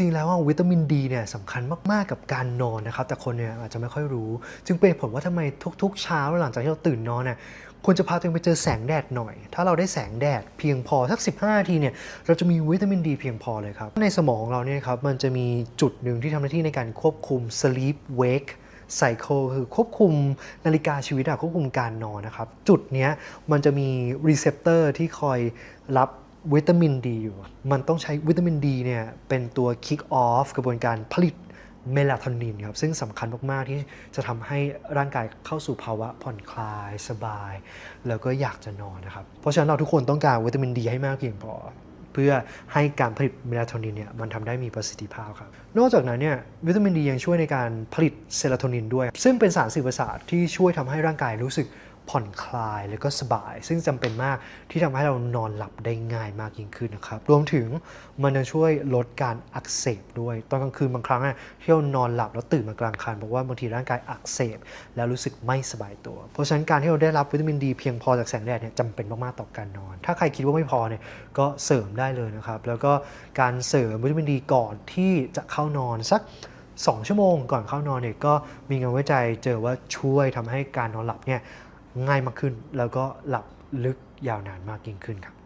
ริง ๆ แล้ววิตามินดีเนี่ยสำคัญมาก ๆ กับการนอนนะครับ แต่คนเนี่ยอาจจะไม่ค่อยรู้ จึงเป็นผลว่าทำไมทุก ๆ เช้าหลังจากที่เราตื่นนอนเนี่ยควรจะพาตัวเองไปเจอแสงแดดหน่อย ถ้าเราได้แสงแดดเพียงพอสัก 15นาทีเนี่ย เราจะมีวิตามินดีเพียงพอเลยครับ ในสมองของเราเนี่ยครับ มันจะมีจุดหนึ่งที่ทำหน้าที่ในการควบคุม sleep wake ไซเคิลคือควบคุมนาฬิกาชีวิตอะควบคุมการนอนนะครับ จุดเนี้ยมันจะมีรีเซพเตอร์ที่คอยรับ วิตามินดีอยู่ มันต้องใช้วิตามินดีเนี่ยเป็นตัว kick off กระบวนการผลิตเมลาโทนินครับซึ่งสำคัญมาก ๆ ที่จะทำให้ร่างกายเข้าสู่ภาวะผ่อนคลายสบาย แล้วก็อยากจะนอนนะครับ เพราะฉะนั้นเราทุกคนต้องการวิตามินดีให้มากเพียงพอ เพื่อให้การผลิตเมลาโทนินเนี่ยมันทำได้มีประสิทธิภาพครับ นอกจากนั้นเนี่ยวิตามินดียังช่วยในการผลิตเซโรโทนินด้วย ซึ่งเป็นสารสื่อประสาทที่ช่วยทำให้ร่างกายรู้สึก ผ่อนคลายแล้วก็สบาย ซึ่งจำเป็นมากที่ทำให้เรานอนหลับได้ง่ายมากยิ่งขึ้นนะครับ รวมถึงมันยังช่วยลดการอักเสบด้วย ตอนกลางคืนบางครั้งที่เรานอนหลับแล้วตื่นมากลางคันบอกว่าบางทีร่างกายอักเสบแล้วรู้สึกไม่สบายตัว เพราะฉะนั้นการที่เราได้รับวิตามินดีเพียงพอจากแสงแดดเนี่ยจำเป็นมากๆต่อการนอน ถ้าใครคิดว่าไม่พอเนี่ยก็เสริมได้เลยนะครับ แล้วก็การเสริมวิตามินดีก่อนที่จะเข้านอนสัก2 ชั่วโมงก่อนเข้านอนเนี่ยก็มีงานวิจัยเจอว่าช่วยทำให้การนอนหลับเนี่ย ง่ายมากขึ้น แล้วก็หลับลึกยาวนานมากยิ่งขึ้นครับ